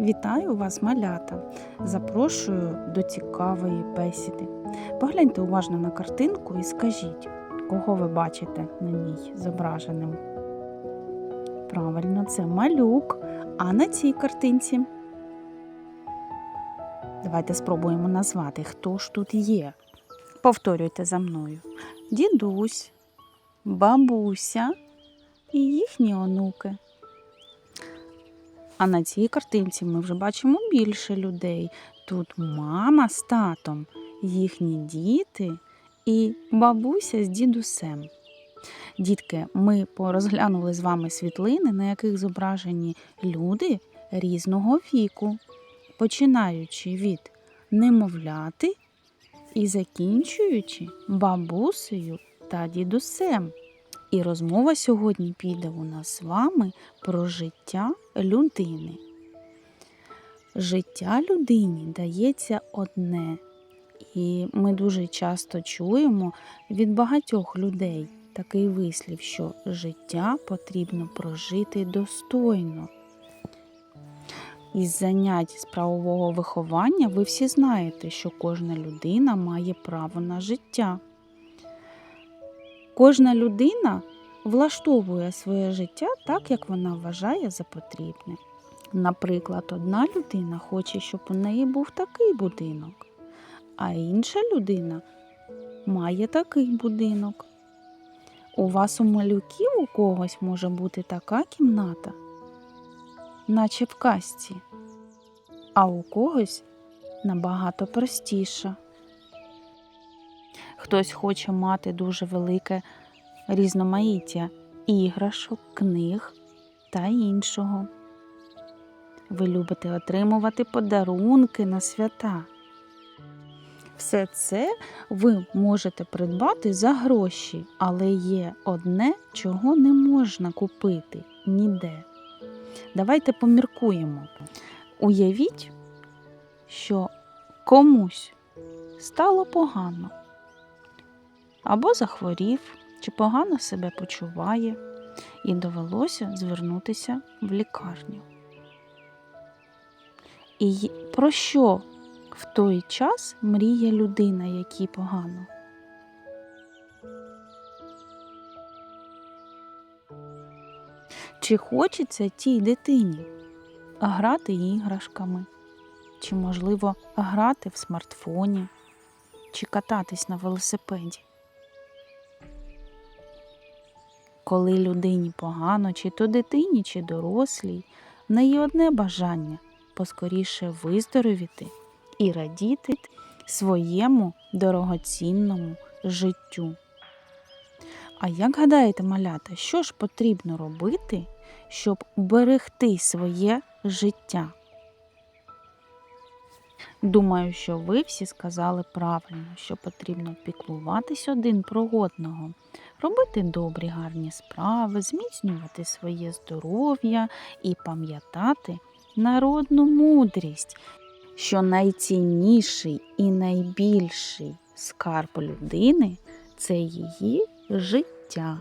Вітаю вас, малята! Запрошую до цікавої бесіди. Погляньте уважно на картинку і скажіть, кого ви бачите на ній зображеним. Правильно, це малюк. А на цій картинці. Давайте спробуємо назвати, хто ж тут є. Повторюйте за мною: дідусь, бабуся і їхні онуки. А на цій картинці ми вже бачимо більше людей. Тут мама з татом, їхні діти і бабуся з дідусем. Дітки, ми порозглянули з вами світлини, на яких зображені люди різного віку, починаючи від немовляти і закінчуючи бабусею та дідусем. І розмова сьогодні піде у нас з вами про життя людини. Життя людині дається одне, і ми дуже часто чуємо від багатьох людей такий вислів, що життя потрібно прожити достойно. Із занять з правового виховання ви всі знаєте, що кожна людина має право на життя. Кожна людина влаштовує своє життя так, як вона вважає за потрібне. Наприклад, одна людина хоче, щоб у неї був такий будинок, а інша людина має такий будинок. У вас у малюків у когось може бути така кімната, наче в казці, а у когось набагато простіша. Хтось хоче мати дуже велике різноманіття іграшок, книг та іншого. Ви любите отримувати подарунки на свята. Все це ви можете придбати за гроші, але є одне, чого не можна купити ніде. Давайте поміркуємо. Уявіть, що комусь стало погано або захворів, чи погано себе почуває, і довелося звернутися в лікарню. І про що в той час мріє людина, якій погано? Чи хочеться тій дитині грати іграшками, чи, можливо, грати в смартфоні, чи кататись на велосипеді? Коли людині погано, чи то дитині, чи дорослій, в неї одне бажання поскоріше виздоровіти і радіти своєму дорогоцінному життю. А як гадаєте, малята, що ж потрібно робити, щоб берегти своє життя? Думаю, що ви всі сказали правильно, що потрібно піклуватись один про одного, робити добрі гарні справи, зміцнювати своє здоров'я і пам'ятати народну мудрість, що найцінніший і найбільший скарб людини це її життя.